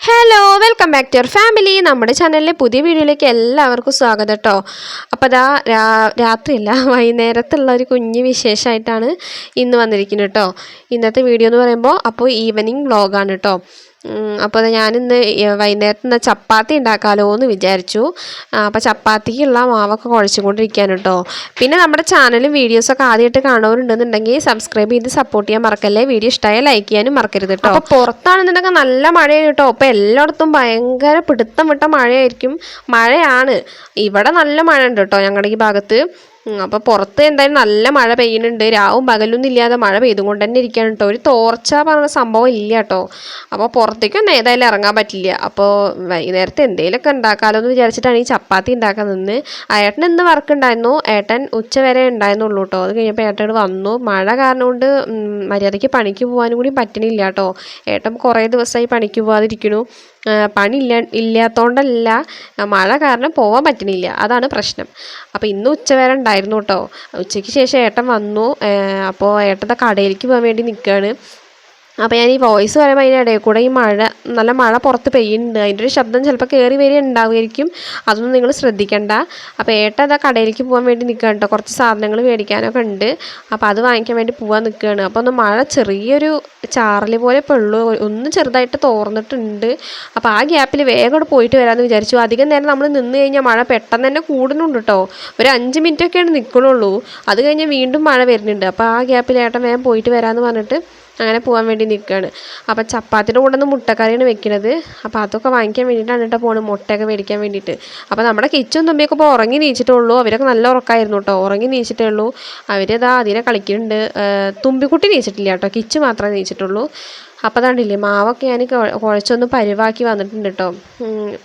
Hello welcome back to your family നമ്മുടെ ചാനലിലെ പുതിയ വീഡിയോയിലേക്ക് എല്ലാവർക്കും സ്വാഗതം കേട്ടോ അപ്പോൾ അതാ രാത്രിയല്ല വൈകുന്നേരത്തുള്ള ഒരു കുഞ്ഞ് വിശേഷമായിട്ടാണ് ഇന്ന് വന്നിരിക്കുന്നത് കേട്ടോ ഇന്നത്തെ വീഡിയോ എന്ന് പറയുമ്പോൾ അപ്പോൾ ഈവനിങ് വ്ളോഗാണ് കേട്ടോ അപ്പോൾ ഞാനിന്ന് വൈകുന്നേരത്ത് നിന്ന് ചപ്പാത്തി ഉണ്ടാക്കാമല്ലോ എന്ന് വിചാരിച്ചു അപ്പോൾ ചപ്പാത്തിക്കുള്ള മാവൊക്കെ കുഴച്ചുകൊണ്ടിരിക്കുകയാണ് കേട്ടോ പിന്നെ നമ്മുടെ ചാനലും വീഡിയോസൊക്കെ ആദ്യമായിട്ട് കാണുന്നവരുണ്ടെന്നുണ്ടെങ്കിൽ സബ്സ്ക്രൈബ് ചെയ്ത് സപ്പോർട്ട് ചെയ്യാൻ മറക്കല്ലേ? വീഡിയോ ഇഷ്ടമായ ലൈക്ക് ചെയ്യാനും മറക്കരുത് കേട്ടോ അപ്പോൾ പുറത്താണെന്നുണ്ടെങ്കിൽ നല്ല മഴയാണ് കേട്ടോ അപ്പോൾ എല്ലായിടത്തും ഭയങ്കര പിടുത്തം വിട്ട മഴയായിരിക്കും. മഴയാണ്. ഇവിടെ നല്ല മഴ ഉണ്ട് കേട്ടോ ഞങ്ങളുടെ ഈ ഭാഗത്ത്. അപ്പോൾ പുറത്ത് എന്തായാലും നല്ല മഴ പെയ്യുന്നുണ്ട്. രാവും പകലൊന്നും ഇല്ലാതെ മഴ പെയ്തുകൊണ്ട് തന്നെ ഇരിക്കുകയാണ് കേട്ടോ ഒരു തോർച്ച പറഞ്ഞ സംഭവം ഇല്ല കേട്ടോ അപ്പോൾ പുറത്തേക്കൊന്നും ഏതായാലും ഇറങ്ങാൻ പറ്റില്ല. അപ്പോൾ വൈകുന്നേരത്തെ എന്തെങ്കിലുമൊക്കെ ഉണ്ടാക്കാമല്ലോ എന്ന് വിചാരിച്ചിട്ടാണ് ഈ ചപ്പാത്തി ഉണ്ടാക്കാൻ നിന്ന്. ഏട്ടൻ ഇന്ന് വർക്ക് ഉണ്ടായിരുന്നു. ഏട്ടൻ ഉച്ച വരെ ഉണ്ടായിരുന്നുള്ളൂ കേട്ടോ അത് കഴിഞ്ഞപ്പോൾ ഏട്ടൻ വന്നു. മഴ കാരണം കൊണ്ട് മര്യാദയ്ക്ക് പണിക്ക് പോകാനും കൂടി പറ്റണില്ല കേട്ടോ ഏട്ടൻ കുറേ ദിവസമായി പണിക്ക് പോകാതിരിക്കണു പണി ഇല്ല ഇല്ലാത്തതുകൊണ്ടല്ല മഴ കാരണം പോകാൻ പറ്റണില്ല അതാണ് പ്രശ്നം. അപ്പോൾ ഇന്ന് ഉച്ച വരെ കേട്ടോ. ഉച്ചയ്ക്ക് ശേഷം ഏട്ടൻ വന്നു. അപ്പോൾ ഏട്ടന്റെ കടയിലേക്ക് പോകാൻ വേണ്ടി നിൽക്കുകയാണ് അപ്പോൾ ഞാൻ ഈ വോയിസ് പറയുമ്പോൾ അതിന്റെ ഇടയിൽ കൂടെ ഈ മഴ നല്ല മഴ പുറത്ത് പെയ്യുന്നുണ്ട്. അതിന്റെ ഒരു ശബ്ദം ചിലപ്പോൾ കയറി വരിക ഉണ്ടാവുമായിരിക്കും അതൊന്നും നിങ്ങൾ ശ്രദ്ധിക്കണ്ട. അപ്പോൾ ഏട്ടൻ അതാ കടയിലേക്ക് പോകാൻ വേണ്ടി നിൽക്കുക കേട്ടോ കുറച്ച് സാധനങ്ങൾ മേടിക്കാനൊക്കെ ഉണ്ട്. അപ്പോൾ അത് വാങ്ങിക്കാൻ വേണ്ടി പോകാൻ നിൽക്കുകയാണ് അപ്പോൾ ഒന്ന് മഴ ചെറിയൊരു ചാറൽ പോലെ പെള്ളു ഒന്ന് ചെറുതായിട്ട് തോർന്നിട്ടുണ്ട്. അപ്പോൾ ആ ഗ്യാപ്പിൽ വേഗം പോയിട്ട് വരാമെന്ന് വിചാരിച്ചു. അധികം നേരം നമ്മൾ നിന്ന് കഴിഞ്ഞാൽ മഴ പെട്ടെന്ന് തന്നെ കൂടുന്നുണ്ട് കേട്ടോ ഒരു അഞ്ച് മിനിറ്റൊക്കെയാണ് നിൽക്കണുള്ളൂ അത് കഴിഞ്ഞ് വീണ്ടും മഴ വരുന്നുണ്ട്. അപ്പോൾ ആ ഗ്യാപ്പിൽ ഏട്ടൻ വേഗം പോയിട്ട് വരാമെന്ന് പറഞ്ഞിട്ട് അങ്ങനെ പോകാൻ വേണ്ടി നിൽക്കുകയാണ്. അപ്പോൾ ചപ്പാത്തിയുടെ കൂടെ ഒന്ന് മുട്ടക്കറിയാണ് വെക്കുന്നത് അപ്പോൾ അതൊക്കെ വാങ്ങിക്കാൻ വേണ്ടിയിട്ടാണ് കേട്ടോ പോണത് മുട്ടയൊക്കെ മേടിക്കാൻ വേണ്ടിയിട്ട്. അപ്പോൾ നമ്മുടെ കിച്ചും തുമ്പിയൊക്കെ ഇപ്പോൾ ഉറങ്ങി നീച്ചിട്ടേ ഉള്ളൂ അവരൊക്കെ നല്ല ഉറക്കമായിരുന്നു കേട്ടോ. ഉറങ്ങി നീച്ചിട്ടേ ഉള്ളൂ. അവരിതാ അതിനെ കളിക്കുന്നുണ്ട്. തുമ്പിക്കുട്ടി നീച്ചിട്ടില്ല കേട്ടോ. കിച്ചു മാത്രമേ നീച്ചിട്ടുള്ളൂ. അപ്പോൾ കണ്ടില്ലേ മാവൊക്കെ ഞാൻ കുഴച്ചൊന്ന് പരിവാക്കി വന്നിട്ടുണ്ട് കേട്ടോ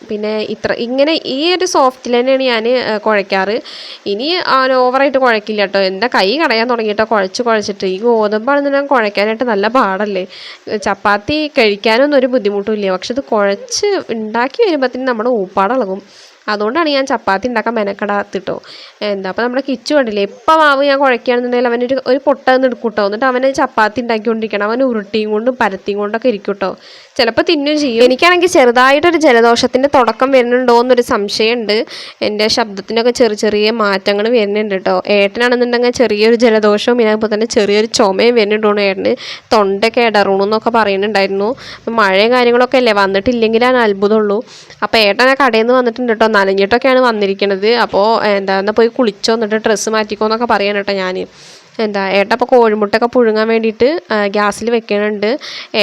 പിന്നെ ഇത്ര ഇങ്ങനെ ഈ ഒരു സോഫ്റ്റിൽ തന്നെയാണ് ഞാൻ കുഴയ്ക്കാറ് ഇനി ഓവറായിട്ട് കുഴക്കില്ല കേട്ടോ എന്റെ കൈ കടയാൻ തുടങ്ങിയിട്ടോ കുഴച്ച് കുഴച്ചിട്ട്. ഈ ഗോതമ്പാണെന്നുണ്ടെങ്കിൽ കുഴക്കാനായിട്ട് നല്ല പാടല്ലേ? ചപ്പാത്തി കഴിക്കാനൊന്നും ഒരു ബുദ്ധിമുട്ടും ഇല്ല. പക്ഷെ ഇത് കുഴച്ച് ഉണ്ടാക്കി വരുമ്പോഴത്തേനും നമ്മുടെ ഊപ്പാടിളകും. അതുകൊണ്ടാണ് ഞാൻ ചപ്പാത്തി ഉണ്ടാക്കാൻ മെനക്കെടാത്തിട്ടോ. എന്താ അപ്പോൾ നമ്മുടെ കിച്ചു കണ്ടില്ലേ ഇപ്പം മാവ് ഞാൻ കുഴക്കുകയാണെന്നുണ്ടെങ്കിൽ അവനൊരു ഒരു പൊട്ട നിന്ന് എടുക്കും കേട്ടോ എന്നിട്ട് അവനെ ചപ്പാത്തി ഉണ്ടാക്കിക്കൊണ്ടിരിക്കണം. അവൻ ഉരുട്ടിയും കൊണ്ടും പരത്തിയും കൊണ്ടൊക്കെ ഇരിക്കും കേട്ടോ ചിലപ്പോൾ തിന്നും ചെയ്യും. എനിക്കാണെങ്കിൽ ചെറുതായിട്ടൊരു ജലദോഷത്തിന്റെ തുടക്കം വരുന്നുണ്ടോ എന്നൊരു സംശയമുണ്ട്. എന്റെ ശബ്ദത്തിനൊക്കെ ചെറിയ ചെറിയ മാറ്റങ്ങൾ വരുന്നുണ്ട് കേട്ടോ. ഏട്ടനാണെന്നുണ്ടെങ്കിൽ ചെറിയൊരു ജലദോഷവും പിന്നെ അതുപോലെ തന്നെ ചെറിയൊരു ചുമയും വരുന്നുണ്ടോ ഏട്ടന് തൊണ്ടയൊക്കെ ഇടറണു എന്നൊക്കെ പറയുന്നുണ്ടായിരുന്നു. മഴയും കാര്യങ്ങളൊക്കെ അല്ലേ? വന്നിട്ടില്ലെങ്കിലാണ് അത്ഭുതമുള്ളൂ. അപ്പോൾ ഏട്ടൻ ആ കടയിൽ നിന്ന് വന്നിട്ടുണ്ട് കേട്ടോ. നനഞ്ഞിട്ടൊക്കെയാണ് വന്നിരിക്കുന്നത് അപ്പോൾ എന്താ എന്നാൽ പോയി കുളിച്ചോ എന്നിട്ട് ഡ്രസ്സ് മാറ്റിക്കോ എന്നൊക്കെ പറയാൻ കേട്ടോ ഞാൻ എന്താ ഏട്ടൻ അപ്പോൾ കോഴിമുട്ടൊക്കെ പുഴുങ്ങാൻ വേണ്ടിയിട്ട് ഗ്യാസിൽ വെക്കണുണ്ട്.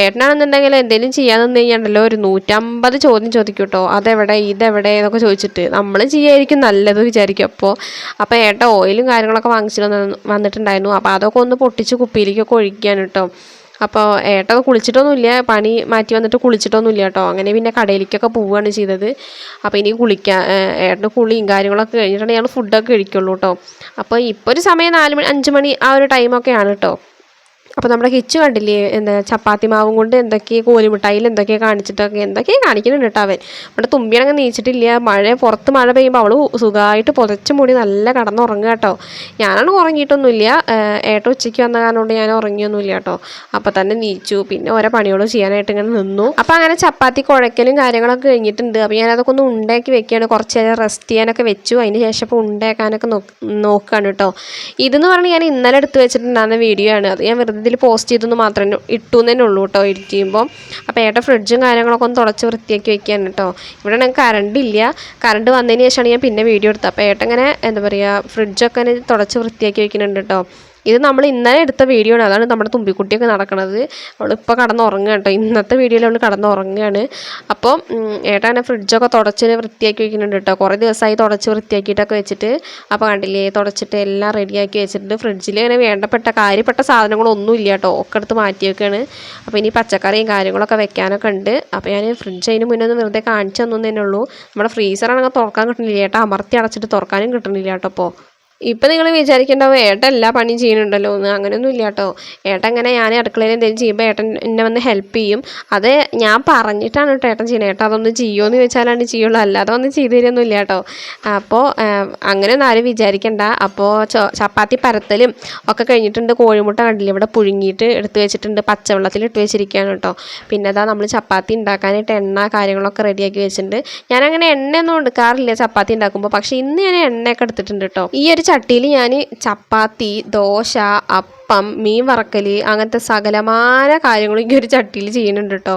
ഏട്ടനാണെന്നുണ്ടെങ്കിൽ എന്തെങ്കിലും ചെയ്യാൻ കഴിഞ്ഞാണ്ടല്ലോ ഒരു നൂറ്റമ്പത് ചോദ്യം ചോദിക്കും കേട്ടോ അതെവിടെ ഇതെവിടെ എന്നൊക്കെ ചോദിച്ചിട്ട്. നമ്മൾ ചെയ്യായിരിക്കും നല്ലത് വിചാരിക്കും. അപ്പോൾ അപ്പോൾ ഏട്ടൻ ഓയിലും കാര്യങ്ങളൊക്കെ വാങ്ങിച്ചിട്ട് വന്ന് വന്നിട്ടുണ്ടായിരുന്നു. അപ്പോൾ അതൊക്കെ ഒന്ന് പൊട്ടിച്ച് കുപ്പിയിലേക്കൊക്കെ ഒഴിക്കുകയാണ് കേട്ടോ അപ്പോൾ ഏട്ട കുളിച്ചിട്ടൊന്നുമില്ല പണി മാറ്റി വന്നിട്ട് കുളിച്ചിട്ടൊന്നുമില്ല കേട്ടോ. അങ്ങനെ പിന്നെ കടയിലേക്കൊക്കെ പോവുകയാണ് ചെയ്തത്. അപ്പോൾ ഇനി കുളിക്കാൻ ഏട്ടന് കുളിയും കാര്യങ്ങളൊക്കെ കഴിഞ്ഞിട്ടാണ് ഞങ്ങൾ ഫുഡൊക്കെ കഴിക്കുള്ളൂ കേട്ടോ. അപ്പോൾ ഇപ്പോൾ ഒരു സമയം നാല് മണി അഞ്ച് മണി ആ ഒരു ടൈമൊക്കെയാണ് കേട്ടോ. അപ്പോൾ നമ്മുടെ കിച്ചു കണ്ടില്ലേ എന്താ ചപ്പാത്തി മാവും കൊണ്ട് എന്തൊക്കെ കോലിമിഠായിൽ എന്തൊക്കെ കാണിച്ചിട്ടൊക്കെ എന്തൊക്കെ കാണിക്കുന്നുണ്ട് കേട്ടോ അവൻ. നമ്മുടെ തുമ്പിയാണെങ്കിൽ നീച്ചിട്ടില്ല. മഴ പുറത്ത് മഴ പെയ്യുമ്പോൾ അവൾ സുഖമായിട്ട് പുതച്ച് മൂടി നല്ല കടന്നുറങ്ങുക കേട്ടോ. ഞാനാണ് ഉറങ്ങിയിട്ടൊന്നുമില്ല. ഏട്ടോ ഉച്ചയ്ക്ക് വന്ന കാരണം കൊണ്ട് ഞാൻ ഉറങ്ങിയൊന്നുമില്ല കേട്ടോ. അപ്പോൾ തന്നെ നീച്ചു. പിന്നെ ഓരോ പണികളും ചെയ്യാനായിട്ട് ഇങ്ങനെ നിന്നു. അപ്പോൾ അങ്ങനെ ചപ്പാത്തി കുഴക്കലും കാര്യങ്ങളൊക്കെ കഴിഞ്ഞിട്ടുണ്ട്. അപ്പോൾ ഞാൻ അതൊക്കെ ഒന്ന് ഉണ്ടാക്കി വെക്കുകയാണ്. കുറച്ച് നേരം റെസ്റ്റ് ചെയ്യാനൊക്കെ വെച്ചു. അതിന് ശേഷം ഇപ്പോൾ ഉണ്ടാക്കാനൊക്കെ നോക്കുകയാണ് കേട്ടോ. ഇതെന്ന് പറഞ്ഞാൽ ഞാൻ ഇന്നലെ എടുത്ത് വെച്ചിട്ടുണ്ടായിരുന്ന വീഡിയോ ആണ്. അത് ഞാൻ വെറുതെ ഇതിൽ പോസ്റ്റ് ചെയ്തെന്ന് മാത്രമേ ഇട്ടു തന്നെ ഉള്ളൂ കേട്ടോ എഡിറ്റ് ചെയ്യുമ്പോൾ അപ്പോൾ ഏട്ടൻ ഫ്രിഡ്ജും കാര്യങ്ങളൊക്കെ ഒന്ന് തുടച്ച് വൃത്തിയാക്കി വെക്കുകയാണ് കേട്ടോ ഇവിടെ ഞങ്ങൾക്ക് കറണ്ട് ഇല്ല. കറണ്ട് വന്നതിന് ശേഷമാണ് ഞാൻ പിന്നെ വീഡിയോ എടുത്തത്. അപ്പോൾ ഏട്ടങ്ങനെ എന്താ പറയുക ഫ്രിഡ്ജൊക്കെ തുടച്ച് വൃത്തിയാക്കി വെക്കുന്നുണ്ട് കേട്ടോ ഇത് നമ്മൾ ഇന്നലെ എടുത്ത വീഡിയോ ആണ്. അതാണ് നമ്മുടെ തുമ്പിക്കുട്ടിയൊക്കെ നടക്കുന്നത് അവൾ ഇപ്പോൾ കടന്ന് ഉറങ്ങുക കേട്ടോ. ഇന്നത്തെ വീഡിയോയിൽ അവൾ കടന്നുറങ്ങുകയാണ് അപ്പോൾ ഏട്ടാണ് ഫ്രിഡ്ജൊക്കെ തുടച്ച് വൃത്തിയാക്കി വെക്കുന്നുണ്ട് കേട്ടോ. കുറേ ദിവസമായി തുടച്ച് വൃത്തിയാക്കിയിട്ടൊക്കെ വെച്ചിട്ട് അപ്പോൾ കണ്ടില്ലേ തുടച്ചിട്ട് എല്ലാം റെഡിയാക്കി വെച്ചിട്ടുണ്ട്. ഫ്രിഡ്ജിൽ ഇങ്ങനെ വേണ്ടപ്പെട്ട കാര്യപ്പെട്ട സാധനങ്ങളൊന്നും ഇല്ല കേട്ടോ. ഒക്കെ എടുത്ത് മാറ്റി വെക്കുകയാണ് അപ്പോൾ ഇനി പച്ചക്കറിയും കാര്യങ്ങളൊക്കെ വെക്കാനൊക്കെ ഉണ്ട്. അപ്പോൾ ഞാൻ ഫ്രിഡ്ജ് അതിന് മുന്നേ ഒന്ന് വെറുതെ കാണിച്ചു തന്നെ ഉള്ളൂ. നമ്മുടെ ഫ്രീസറാണെങ്കിൽ തുറക്കാൻ കിട്ടുന്നില്ല. ഏട്ടാ അമർത്തി അടച്ചിട്ട് തുറക്കാനും കിട്ടുന്നില്ല കേട്ടോ അപ്പോൾ ഇപ്പം നിങ്ങൾ വിചാരിക്കേണ്ടാവും ഏട്ടൻ എല്ലാ പണിയും ചെയ്യുന്നുണ്ടല്ലോ എന്ന് അങ്ങനെയൊന്നും ഇല്ല കേട്ടോ. ഏട്ടൻ ഇങ്ങനെ ഞാൻ അടുക്കളയിൽ എന്തെങ്കിലും ചെയ്യുമ്പോൾ ഏട്ടൻ എന്നെ വന്ന് ഹെൽപ്പ് ചെയ്യും. അത് ഞാൻ പറഞ്ഞിട്ടാണ് കേട്ടോ ഏട്ടൻ ചെയ്യുന്നത്. ഏട്ടൻ അതൊന്ന് ചെയ്യുമോ എന്ന് ചെയ്യുള്ളൂ. അല്ലാതെ ഒന്നും ചെയ്തു തരുമൊന്നുമില്ല കേട്ടോ. അപ്പോൾ അങ്ങനെയൊന്നും ആരും വിചാരിക്കണ്ട. അപ്പോൾ ചപ്പാത്തി പരത്തലും ഒക്കെ കഴിഞ്ഞിട്ടുണ്ട്. കോഴിമുട്ട കണ്ടില്ല? ഇവിടെ പുഴുങ്ങിയിട്ട് എടുത്ത് വെച്ചിട്ടുണ്ട്. പച്ചവെള്ളത്തിൽ ഇട്ട് വെച്ചിരിക്കുകയാണ് കേട്ടോ. പിന്നെ അതാ നമ്മൾ ചപ്പാത്തി ഉണ്ടാക്കാനായിട്ട് എണ്ണ കാര്യങ്ങളൊക്കെ റെഡിയാക്കി വെച്ചിട്ടുണ്ട്. ഞാനങ്ങനെ എണ്ണയൊന്നും എടുക്കാറില്ല ചപ്പാത്തി ഉണ്ടാക്കുമ്പോൾ പക്ഷേ ഇന്ന് ഞാൻ എണ്ണയൊക്കെ എടുത്തിട്ടുണ്ട് കേട്ടോ. ഈ ഒരു ചട്ടിയിൽ ഞാൻ ചപ്പാത്തി ദോശ അപ്പം മീൻ വറക്കൽ അങ്ങനത്തെ സകലമായ കാര്യങ്ങളും ഈ ഒരു ചട്ടിയിൽ ചെയ്യുന്നുണ്ട് കേട്ടോ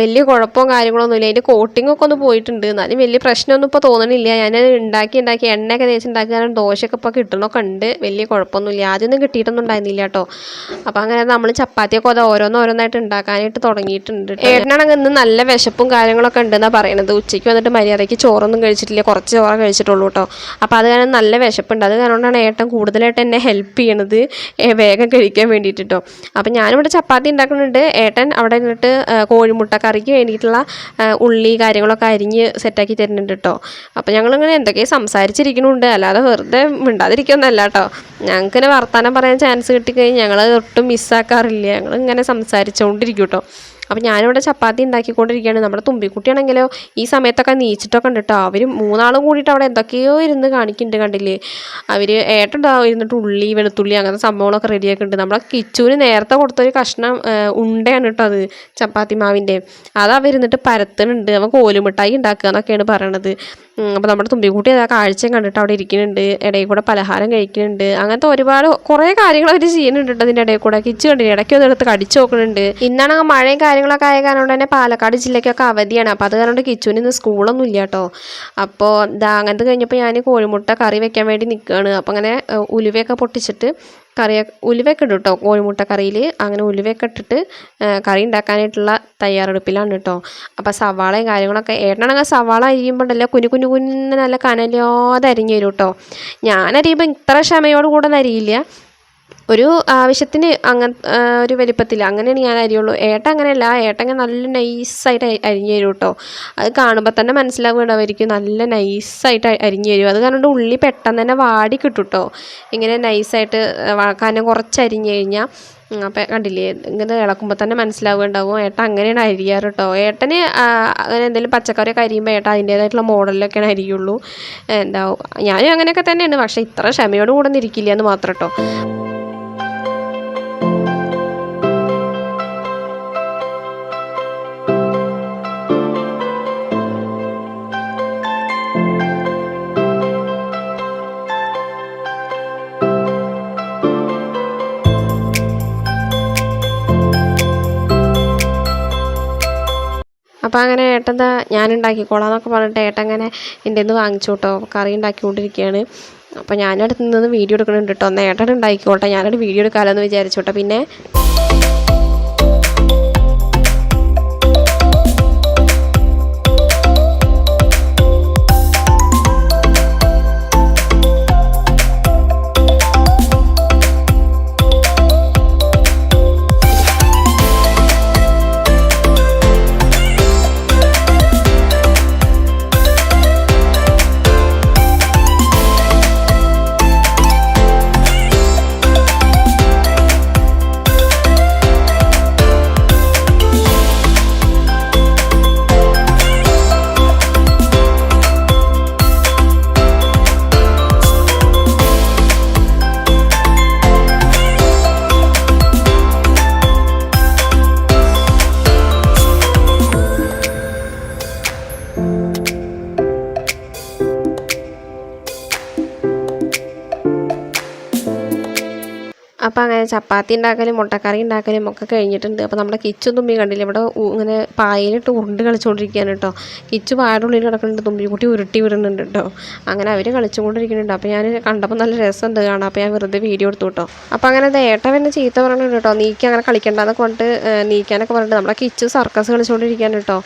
വലിയ കുഴപ്പവും കാര്യങ്ങളൊന്നുമില്ല. അതിന്റെ കോട്ടിങ്ങൊക്കെ ഒന്ന് പോയിട്ടുണ്ട്. എന്നാലും വലിയ പ്രശ്നമൊന്നും ഇപ്പോൾ തോന്നണില്ല. ഞാൻ ഉണ്ടാക്കി ഉണ്ടാക്കി എണ്ണയൊക്കെ തേച്ചുണ്ടാക്കി കാരണം ദോശയൊക്കെ ഇപ്പോൾ കിട്ടണമൊക്കെ ഉണ്ട്. വലിയ കുഴപ്പമൊന്നുമില്ല. ആദ്യമൊന്നും കിട്ടിയിട്ടൊന്നും ഉണ്ടായിരുന്നില്ല കേട്ടോ അപ്പോൾ അങ്ങനെ നമ്മൾ ചപ്പാത്തിയൊക്കെ അത് ഓരോന്നോരോന്നായിട്ട് ഉണ്ടാക്കാനായിട്ട് തുടങ്ങിയിട്ടുണ്ട് ഏട്ടനാണെങ്കിൽ ഇന്ന് നല്ല വിശപ്പും കാര്യങ്ങളൊക്കെ ഉണ്ടെന്നാണ് പറയണത്. ഉച്ചയ്ക്ക് വന്നിട്ട് മര്യാദയ്ക്ക് ചോറൊന്നും കഴിച്ചിട്ടില്ല. കുറച്ച് ചോറ കഴിച്ചിട്ടുള്ളൂ കേട്ടോ അപ്പോൾ അത് കാരണം നല്ല വിശപ്പുണ്ട്. അത് കാരണമാണ് ഏട്ടൻ കൂടുതലായിട്ട് എന്നെ ഹെൽപ്പ് ചെയ്യണത്. വേഗം കഴിക്കാൻ വേണ്ടിയിട്ട് കേട്ടോ അപ്പം ഞാനിവിടെ ചപ്പാത്തി ഉണ്ടാക്കുന്നുണ്ട്. ഏട്ടൻ അവിടെ നിന്നിട്ട് കോഴിമുട്ട കറിക്ക് വേണ്ടിയിട്ടുള്ള ഉള്ളി കാര്യങ്ങളൊക്കെ അരിഞ്ഞ് സെറ്റാക്കി തരുന്നുണ്ട് കേട്ടോ അപ്പോൾ ഞങ്ങളിങ്ങനെ എന്തൊക്കെ സംസാരിച്ചിരിക്കുന്നുണ്ട്. അല്ലാതെ വെറുതെ മിണ്ടാതിരിക്കുന്നല്ല കേട്ടോ ഞങ്ങൾക്കിങ്ങനെ വർത്തമാനം പറയാൻ ചാൻസ് കിട്ടിക്കഴിഞ്ഞാൽ ഞങ്ങൾ ഒട്ടും മിസ്സാക്കാറില്ല ഞങ്ങൾ ഇങ്ങനെ സംസാരിച്ചുകൊണ്ടിരിക്കും കേട്ടോ അപ്പോൾ ഞാനിവിടെ ചപ്പാത്തി ഉണ്ടാക്കിക്കൊണ്ടിരിക്കുകയാണ്. നമ്മുടെ തുമ്പിക്കുട്ടിയാണെങ്കിലോ ഈ സമയത്തൊക്കെ നീച്ചിട്ടൊക്കെ ഉണ്ട് കേട്ടോ അവർ മൂന്നാളും കൂടിയിട്ട് അവിടെ എന്തൊക്കെയോ ഇരുന്ന് കാണിക്കുന്നുണ്ട് കണ്ടില്ലേ? അവർ ഏട്ടുണ്ടാവും ഇരുന്നിട്ട് ഉള്ളി വെളുത്തുള്ളി അങ്ങനത്തെ സംഭവങ്ങളൊക്കെ റെഡിയാക്കുന്നുണ്ട് നമ്മുടെ കിച്ചുവിന് നേരത്തെ കൊടുത്തൊരു കഷ്ണം ഉണ്ടയാണ് കേട്ടോ അത് ചപ്പാത്തി മാവിന്റെ. അത് അവരിന്നിട്ട് പരത്തുന്നുണ്ട് അവൻ കോലുമിഠായി ഉണ്ടാക്കുക എന്നൊക്കെയാണ് പറയണത്. അപ്പോൾ നമ്മുടെ തുമ്പിക്കുട്ടി അതാ കാഴ്ചയും കണ്ടിട്ട് അവിടെ ഇരിക്കുന്നുണ്ട് ഇടയിൽ കൂടെ പലഹാരം കഴിക്കുന്നുണ്ട്. അങ്ങനത്തെ ഒരുപാട് കുറേ കാര്യങ്ങൾ അവർ ചെയ്യുന്നുണ്ട് കേട്ടോ അതിന്റെ ഇടയിൽ കൂടെ. കിച്ചു കണ്ടിട്ട് ഇടയ്ക്ക് ഒന്ന് എടുത്ത് കടിച്ചു നോക്കുന്നുണ്ട്. ഇന്നാണ് ആ മഴയും കാര്യങ്ങളൊക്കെ ആയ കാരണം തന്നെ പാലക്കാട് ജില്ലയ്ക്കൊക്കെ അവധിയാണ്. അപ്പോൾ അത് കാരണം കിച്ചുവിന് ഇന്ന് സ്കൂളൊന്നും ഇല്ല കേട്ടോ. അപ്പോൾ ഇതാ അങ്ങനത്തെ കഴിഞ്ഞപ്പോൾ ഞാൻ കോഴിമുട്ട കറി വെക്കാൻ വേണ്ടി നിൽക്കുകയാണ് അപ്പോൾ അങ്ങനെ ഉലുവയൊക്കെ പൊട്ടിച്ചിട്ട് കറി ഉലുവയൊക്കെ ഇടും കേട്ടോ കോഴിമുട്ട കറിയിൽ അങ്ങനെ ഉലുവയൊക്കെ ഇട്ടിട്ട് കറി ഉണ്ടാക്കാനായിട്ടുള്ള തയ്യാറെടുപ്പിലാണ് കേട്ടോ അപ്പോൾ സവാളയും കാര്യങ്ങളൊക്കെ ഏട്ടനാണെങ്കിൽ സവാള അരിയുമ്പോണ്ടല്ലോ കുഞ്ഞു കുഞ്ഞു കുഞ്ഞു നല്ല കനലാതെ അരിഞ്ഞു തരും കേട്ടോ ഞാനരിയുമ്പോൾ ഇത്ര ക്ഷമയോട് കൂടെ ഒന്നും അരിയില്ല. ഒരു ആവശ്യത്തിന് അങ്ങനെ ഒരു വലിപ്പത്തിൽ അങ്ങനെയാണ് ഞാൻ അരിയുള്ളൂ. ഏട്ട അങ്ങനെയല്ല. ഏട്ട അങ്ങനെ നല്ല നൈസായിട്ട് അരിഞ്ഞു തരും കേട്ടോ അത് കാണുമ്പോൾ തന്നെ മനസ്സിലാവുകയാണ് അവർക്ക് നല്ല നൈസായിട്ട് അരിഞ്ഞു തരും. അത് കാരണം ഉള്ളി പെട്ടെന്ന് തന്നെ വാടി കിട്ടും കേട്ടോ ഇങ്ങനെ നൈസായിട്ട് കാരണം കുറച്ച് അരിഞ്ഞു കഴിഞ്ഞാൽ അപ്പം കണ്ടില്ലേ ഇങ്ങനെ ഇളക്കുമ്പോൾ തന്നെ മനസ്സിലാവുകയുണ്ടാവും ഏട്ട അങ്ങനെയാണ് അരിയാറ് കേട്ടോ ഏട്ടന് അങ്ങനെ എന്തെങ്കിലും പച്ചക്കറിയൊക്കെ അരിയുമ്പോൾ ഏട്ട അതിന്റേതായിട്ടുള്ള മോഡലിലൊക്കെയാണ് അരിയുള്ളൂ. എന്താ ഞാനും അങ്ങനെയൊക്കെ തന്നെയാണ്. പക്ഷേ ഇത്ര ക്ഷമയോട് കൂടെ ഒന്നും ഇരിക്കില്ല എന്ന് മാത്രം കേട്ടോ അപ്പോൾ അങ്ങനെ ഏട്ടൻ ദാ ഞാൻ ഉണ്ടാക്കിക്കോളാം എന്നൊക്കെ പറഞ്ഞിട്ട് ഏട്ടൻ അങ്ങനെ എന്റെ നിന്ന് വാങ്ങിച്ചു കേട്ടോ കറി ഉണ്ടാക്കിക്കൊണ്ടിരിക്കുകയാണ് അപ്പോൾ ഞാനടുത്ത് നിന്ന് വീഡിയോ എടുക്കുന്നുണ്ട് കേട്ടോ എന്നാൽ ഏട്ടൻ ഉണ്ടാക്കിക്കോട്ടെ ഞാനൊരു വീഡിയോ എടുക്കാമല്ലോ എന്ന് വിചാരിച്ചു കേട്ടോ പിന്നെ അപ്പോൾ അങ്ങനെ ചപ്പാത്തി ഉണ്ടാക്കലും മുട്ടക്കറി ഉണ്ടാക്കലും ഒക്കെ കഴിഞ്ഞിട്ടുണ്ട്. അപ്പോൾ നമ്മുടെ കിച്ചു തുമ്പി കണ്ടില്ല? ഇവിടെ ഇങ്ങനെ പായലിട്ട് ഉരുണ്ട് കളിച്ചുകൊണ്ടിരിക്കുകയാണ് കേട്ടോ. കിച്ചു പായുടെ ഉള്ളിൽ കിടക്കുന്നുണ്ട് തുമ്പിക്കുട്ടി ഉരുട്ടി വിടുന്നുണ്ട് കേട്ടോ. അങ്ങനെ അവർ കളിച്ചുകൊണ്ടിരിക്കുന്നുണ്ട്. അപ്പോൾ ഞാൻ കണ്ടപ്പോൾ നല്ല രസമുണ്ട് കാണാം അപ്പോൾ ഞാൻ വെറുതെ വീഡിയോ എടുത്തു കേട്ടോ. അപ്പോൾ അങ്ങനെ ഏട്ടൻ എന്നെ ചീത്ത പറയുന്നുണ്ട് കേട്ടോ. നീക്കി അങ്ങനെ കളിക്കണ്ടെന്നൊക്കെ പറഞ്ഞിട്ട് നീക്കാനൊക്കെ പറഞ്ഞിട്ട് നമ്മുടെ കിച്ചു സർക്കസ് കളിച്ചുകൊണ്ടിരിക്കുകയാണ് കേട്ടോ.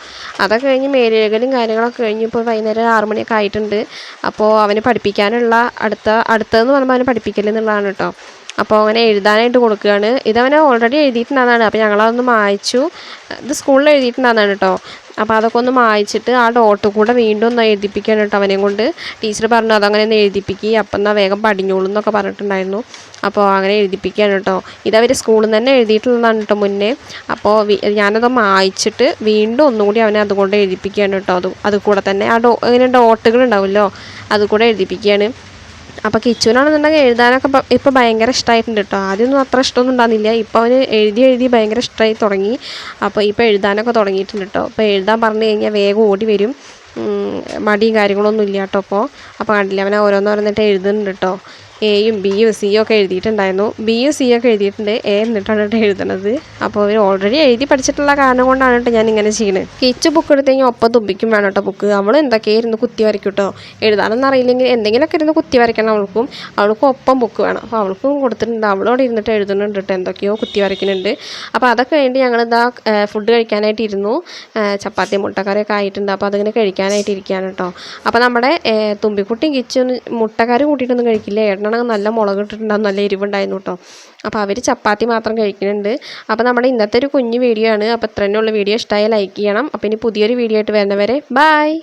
അതൊക്കെ കഴിഞ്ഞ് മേലേകലും കാര്യങ്ങളൊക്കെ കഴിഞ്ഞ് ഇപ്പോൾ വൈകുന്നേരം ആറ് മണിയൊക്കെ ആയിട്ടുണ്ട്. അപ്പോൾ അവന് പഠിപ്പിക്കാനുള്ള അടുത്ത അടുത്തതെന്ന് പറയുമ്പോൾ അവന് പഠിപ്പിക്കലെന്നുള്ളതാണ് കേട്ടോ. അപ്പോൾ അങ്ങനെ എഴുതാനായിട്ട് കൊടുക്കുകയാണ്. ഇതവനെ ഓൾറെഡി എഴുതിയിട്ടുണ്ടാകുന്നതാണ് അപ്പോൾ ഞങ്ങളതൊന്ന് മായ്ച്ചു. ഇത് സ്കൂളിൽ എഴുതിയിട്ടുണ്ടാകുന്നതാണ് കേട്ടോ. അപ്പോൾ അതൊക്കെ ഒന്ന് മായ്ച്ചിട്ട് ആ ഡോട്ട് കൂടെ വീണ്ടും ഒന്ന് എഴുതിപ്പിക്കുകയാണ് കേട്ടോ അവനെയും കൊണ്ട്. ടീച്ചർ പറഞ്ഞു അതങ്ങനെ ഒന്ന് എഴുതിപ്പിക്കുക അപ്പം എന്നാൽ വേഗം പടിഞ്ഞോളൂ എന്നൊക്കെ പറഞ്ഞിട്ടുണ്ടായിരുന്നു. അപ്പോൾ അങ്ങനെ എഴുതിപ്പിക്കുകയാണ് കേട്ടോ. ഇതവർ സ്കൂളിൽ നിന്ന് തന്നെ എഴുതിയിട്ടുള്ളതാണ് കേട്ടോ മുന്നേ. അപ്പോൾ ഞാനത് മായ്ച്ചിട്ട് വീണ്ടും ഒന്നുകൂടി അവനെ അതുകൊണ്ട് എഴുതിപ്പിക്കുകയാണ് കേട്ടോ. അത് അതുകൂടെ തന്നെ ആ ഡോ ഇങ്ങനെ ഡോട്ടുകൾ ഉണ്ടാവുമല്ലോ. അതുകൂടെ എഴുതിപ്പിക്കുകയാണ്. അപ്പോൾ കിച്ചുവിനാണെന്നുണ്ടെങ്കിൽ എഴുതാനൊക്കെ ഇപ്പം ഇപ്പോൾ ഭയങ്കര ഇഷ്ടമായിട്ടുണ്ട് കേട്ടോ ആദ്യമൊന്നും അത്ര ഇഷ്ടമൊന്നും ഉണ്ടായിരുന്നില്ല. ഇപ്പോൾ അവന് എഴുതി എഴുതി ഭയങ്കര ഇഷ്ടമായി തുടങ്ങി. അപ്പോൾ ഇപ്പോൾ എഴുതാനൊക്കെ തുടങ്ങിയിട്ടുണ്ട് കേട്ടോ അപ്പോൾ എഴുതാൻ പറഞ്ഞു കഴിഞ്ഞാൽ വേഗം ഓടി വരും. മടിയും കാര്യങ്ങളൊന്നും ഇല്ല കേട്ടോ അപ്പോൾ അപ്പോൾ കണ്ടില്ലേ അവനെ ഓരോന്നോരോന്നിട്ട് എഴുതുന്നുണ്ട് കേട്ടോ എയും ബിയും സിയും ഒക്കെ എഴുതിയിട്ടുണ്ടായിരുന്നു. ബിയും സിയും ഒക്കെ എഴുതിയിട്ടുണ്ട്. എ എന്നിട്ടാണ് കേട്ടോ എഴുതണത്. അപ്പോൾ അവർ ഓൾറെഡി എഴുതി പഠിച്ചിട്ടുള്ള കാരണം കൊണ്ടാണ് കേട്ടോ ഞാൻ ഇങ്ങനെ ചെയ്യുന്നത് കിച്ച് ബുക്ക് എടുത്ത് കഴിഞ്ഞാൽ ഒപ്പം തുമ്പിക്കും വേണം കേട്ടോ ബുക്ക് അവൾ എന്തൊക്കെ ഇരുന്ന് കുത്തി വരയ്ക്കും എഴുതാനൊന്നും അറിയില്ലെങ്കിൽ എന്തെങ്കിലുമൊക്കെ ഇരുന്ന് കുത്തി വരയ്ക്കണം അവൾക്കും. അവൾക്കും ഒപ്പം ബുക്ക് വേണം. അപ്പോൾ അവൾക്കും കൊടുത്തിട്ടുണ്ട്. അവളോട് ഇരുന്നിട്ട് എഴുതുന്നുണ്ട് കേട്ടോ. എന്തൊക്കെയോ കുത്തി വരയ്ക്കുന്നുണ്ട്. അപ്പോൾ അതൊക്കെ വേണ്ടി ഞങ്ങളിതാ ഫുഡ് കഴിക്കാനായിട്ട് ഇരുന്നു. ചപ്പാത്തി മുട്ടക്കറിയൊക്കെ ആയിട്ടുണ്ട്. അപ്പോൾ അതിങ്ങനെ കഴിക്കാനായിട്ട് ഇരിക്കുകയാണ് കേട്ടോ. അപ്പോൾ നമ്മുടെ തുമ്പിക്കുട്ടിയും കിച്ചും മുട്ടക്കറി കൂട്ടിയിട്ടൊന്നും കഴിക്കില്ല? ഏട്ടനാണെങ്കിൽ നല്ല മുളക് ഇട്ടിട്ടുണ്ടാവും നല്ല എരിവുണ്ടായിരുന്നു കേട്ടോ അപ്പോൾ അവർ ചപ്പാത്തി മാത്രം കഴിക്കുന്നുണ്ട്. അപ്പോൾ നമ്മുടെ ഇന്നത്തെ ഒരു കുഞ്ഞു വീഡിയോ ആണ്. അപ്പോൾ ഇത്രയുള്ള വീഡിയോ ഇഷ്ടമായ ലൈക്ക് ചെയ്യണം. അപ്പോൾ ഇനി പുതിയൊരു വീഡിയോ ആയിട്ട് വരുന്നവരെ ബായ്